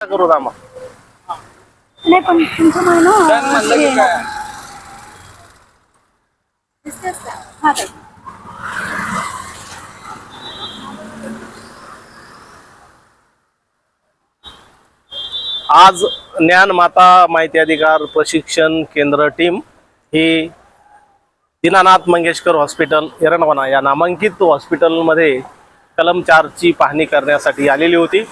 करू दामा नाही पण तुमचं म्हणणं अं, नको. हा ताई. आज ज्ञान माता माहिती अधिकार प्रशिक्षण केंद्र टीम ही दीनानाथ मंगेशकर हॉस्पिटल एरणवाना या नामांकित हॉस्पिटलमध्ये कलम चारची पाहणी करण्यासाठी आलेली होती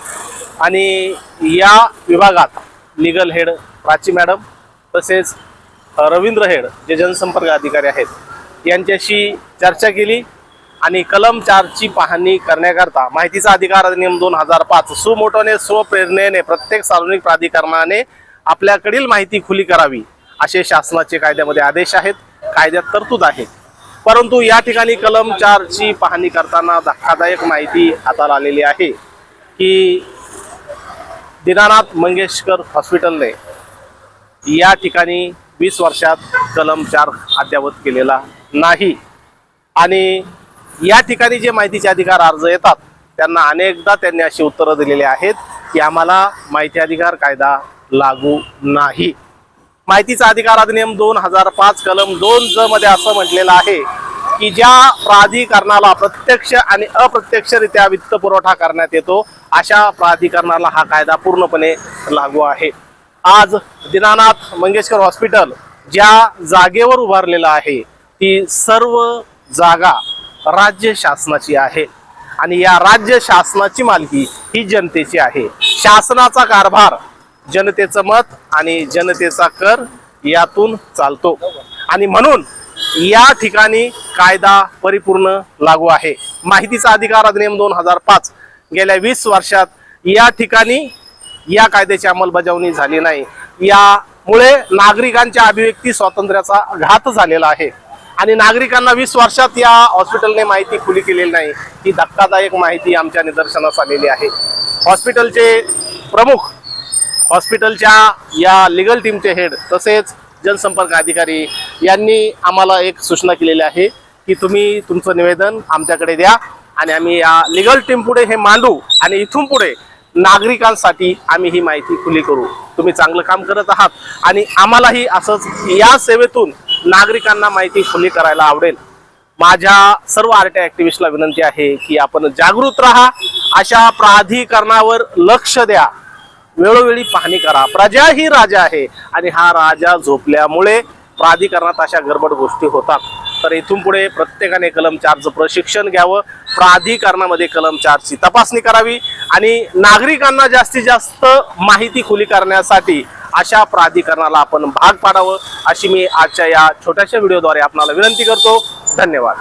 आणि या विभागात लिगल हेड प्राची मॅडम तसेच रवींद्र हेड जे जनसंपर्क अधिकारी आहेत यांच्याशी चर्चा केली आणि कलम चारची पाहणी करण्याकरता माहितीचा अधिकार अधिनियम दोन हजार पाच सुमोटोने स्वप्रेरणेने प्रत्येक सार्वजनिक प्राधिकरणाने आपल्याकडील माहिती खुली करावी असे शासनाचे कायद्यामध्ये आदेश आहेत कायद्यात तरतूद आहे. परंतु या ठिकाणी कलम चारची पाहणी करताना धक्कादायक माहिती हाताला आलेली आहे की दीनानाथ मंगेशकर हॉस्पिटलने या ठिकाणी वीस वर्षात कलम चार अद्यावत केलेला नाही. आणि या ठिकाणी जे माहितीचे अधिकार अर्ज येतात त्यांना अनेकदा त्यांनी अशी उत्तरं दिलेली आहेत की आम्हाला माहिती अधिकार कायदा लागू नाही. माहितीचा अधिकार अधिनियम दोन हजार पाच कलम दोन ज मध्ये असं म्हटलेलं आहे की ज्या प्राधिकरणाला प्रत्यक्ष आणि अप्रत्यक्षरित्या वित्त पुरवठा करण्यात येतो अशा प्राधिकरणाला हा कायदा पूर्णपणे लागू आहे. आज दीनानाथ मंगेशकर हॉस्पिटल ज्या जागेवर उभारलेलं आहे ती सर्व जागा राज्य शासनाची आहे. आणि या राज्य शासनाची मालकी ही जनतेची आहे. शासनाचा कारभार जनतेचं मत आणि जनतेचा कर यातून चालतो. आणि म्हणून या ठिकाणी कायदा परिपूर्ण लागू आहे. माहितीचा अधिकार अधिनियम दोन हजार पाच गेल्या वीस वर्षात या ठिकाणी या कायद्याची अंमलबजावणी झाली नाही. यामुळे नागरिकांच्या अभिव्यक्ती स्वातंत्र्याचा घात झालेला आहे. आणि नागरिकांना वीस वर्षात या हॉस्पिटलने माहिती खुली केलेली नाही. ही धक्कादायक माहिती आमच्या निदर्शनास आलेली आहे. हॉस्पिटलचे प्रमुख हॉस्पिटलच्या या लिगल टीमचे हेड तसेच जनसंपर्क अधिकारी यांनी आम्हाला एक सूचना केलेली आहे की तुम्ही तुमचं निवेदन आमच्याकडे द्या आणि आम्ही या लिगल टीम पुढे हे मांडू आणि इथून पुढे नागरिकांसाठी आम्ही ही माहिती खुली करू. तुम्ही चांगलं काम करत आहात आणि आम्हालाही असंच या सेवेतून नागरिकांना माहिती खुली करायला आवडेल. माझ्या सर्व आर टी ऍक्टिव्हिस्टला विनंती आहे की आपण जागृत राहा अशा प्राधिकरणावर लक्ष द्या. वेळोवेळी पाहणी करा. प्रजा ही राजा आहे आणि हा राजा झोपल्यामुळे प्राधिकरणात अशा गडबड गोष्टी होतात. तर इथून पुढे प्रत्येकाने कलम चारचं प्रशिक्षण घ्यावं. प्राधिकरणामध्ये कलम चारची तपासणी करावी आणि नागरिकांना जास्तीत जास्त माहिती खुली करण्यासाठी अशा प्राधिकरणाला आपण भाग पाडावं अशी मी आजच्या या छोट्याशा व्हिडिओद्वारे आपणाला विनंती करतो. धन्यवाद.